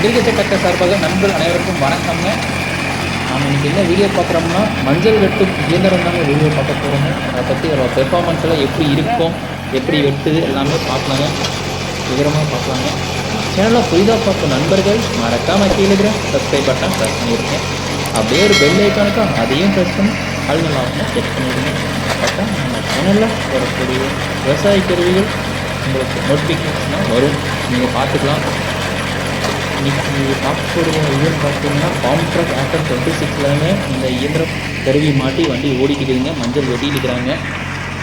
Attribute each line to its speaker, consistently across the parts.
Speaker 1: Agriculture Tector சார்பாக நண்பர்கள் அனைவருக்கும் வணக்கம்ங்க. நாம் இன்றைக்கி என்ன வீடியோ பார்க்குறோம்னா மஞ்சள் வெட்டும் இயந்திரம் தாங்க வீடியோ பார்க்க போகிறோங்க அதை பற்றி அதோட பெர்ஃபார்மன்ஸ் எல்லாம் எப்படி இருக்கும் எப்படி வெட்டுது எல்லாமே பார்க்கலாங்க. விவரமாக பார்க்கலாங்க. சேனலில் புதிதாக பார்க்கும் நண்பர்கள் மறக்காமல் கீழே இருக்கிற சப்ஸ்கிரைப் பட்டன் ப்ரெஸ் பண்ணியிருக்கேன் அப்படியே ஒரு பெல் ஐக்கானுக்கும் அதையும் ப்ரெஸ் பண்ணி அது செக் பண்ணிடுங்க. அப்போ நம்ம சேனலில் வரக்கூடிய விவசாய கருவிகள் உங்களுக்கு நோட்டிஃபிகேஷனாக வரும். நீங்கள் பார்த்துக்கலாம். இன்னைக்கு பார்க்கக்கூடிய இயர் பார்த்தீங்கன்னா காம்ட்ராக்ட் ஆஃப்டர் டுவெண்ட்டி சிக்ஸ்லாமே இந்த இயந்திரம் கருவி மாட்டி வண்டி ஓடிக்கிட்டுங்க மஞ்சள் வெட்டிட்டு இருக்கிறாங்க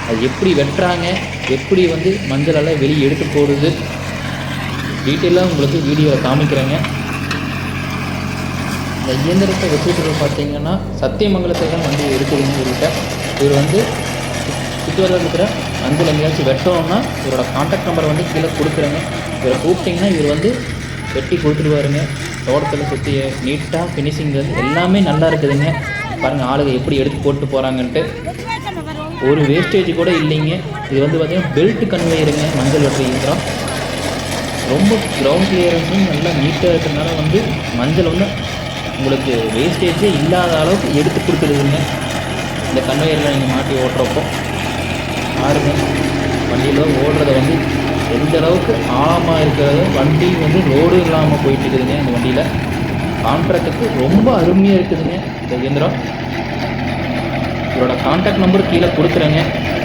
Speaker 1: அது எப்படி வெட்டுறாங்க? எப்படி வந்து மஞ்சள் எல்லாம் வெளியே எடுத்து போடுது? டீட்டெயிலாக உங்களுக்கு வீடியோவில் காமிக்கிறேங்க. இந்த இயந்திரத்தை வச்சுட்டு பார்த்தீங்கன்னா சத்தியமங்கலத்தை தான் வண்டி இருக்குதுங்க இவர்கிட்ட. இவர் வந்து சுற்றுவரில் இருக்கிற மஞ்சள் எங்கேயாச்சும் வெட்டோம்னா இவரோட காண்டாக்ட் நம்பரை வந்து கீழே கொடுக்குறேங்க. இவரை கூப்பிட்டிங்கன்னா இவர் வந்து வெட்டி கொடுத்துருவாருங்க தோட்டத்தில் சுற்றி நீட்டாக ஃபினிஷிங்கள் எல்லாமே நல்லா இருக்குதுங்க. பாருங்கள் ஆளுங்க எப்படி எடுத்து போட்டு போகிறாங்கன்ட்டு ஒரு வேஸ்டேஜ் கூட இல்லைங்க. இது வந்து பார்த்தீங்கன்னா பெல்ட் கன்வேயருங்க மஞ்சள் வெட்டுற இயந்திரம். ரொம்ப கிரவுண்ட் கிளியரன்ஸும் நல்லா நீட்டாக இருக்கிறதுனால வந்து மஞ்சள் வந்து உங்களுக்கு வேஸ்டேஜே இல்லாத அளவுக்கு எடுத்து கொடுத்துருதுங்க. இந்த கன்வேயரில் நீங்கள் மாட்டி ஓட்டுறப்போ. பாருங்க வண்டியில் ஓடுறத வந்து எந்த அளவுக்கு ஆழமாக இருக்கிறது? வண்டி வந்து ரோடு இல்லாமல் போயிட்டு இருக்குதுங்க இந்த வண்டியில். கான்ட்ராக்டுக்கு ரொம்ப அருமையாக இருக்குதுங்க இந்த இயந்திரம் இவரோட காண்டாக்ட் நம்பர் கீழே கொடுக்குறேங்க.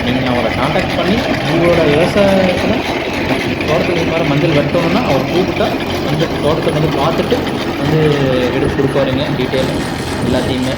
Speaker 1: நீங்கள் அவரை காண்டாக்ட் பண்ணி உங்களோட விவசாயத்தில் தோட்டத்தில் மாதிரி மஞ்சள் வெட்டணும்னா அவர் கூப்பிட்டா வந்து தோட்டத்தை வந்து பார்த்துட்டு வந்து எடுத்து கொடுப்பாருங்க டீட்டெயில் எல்லாத்தையுமே.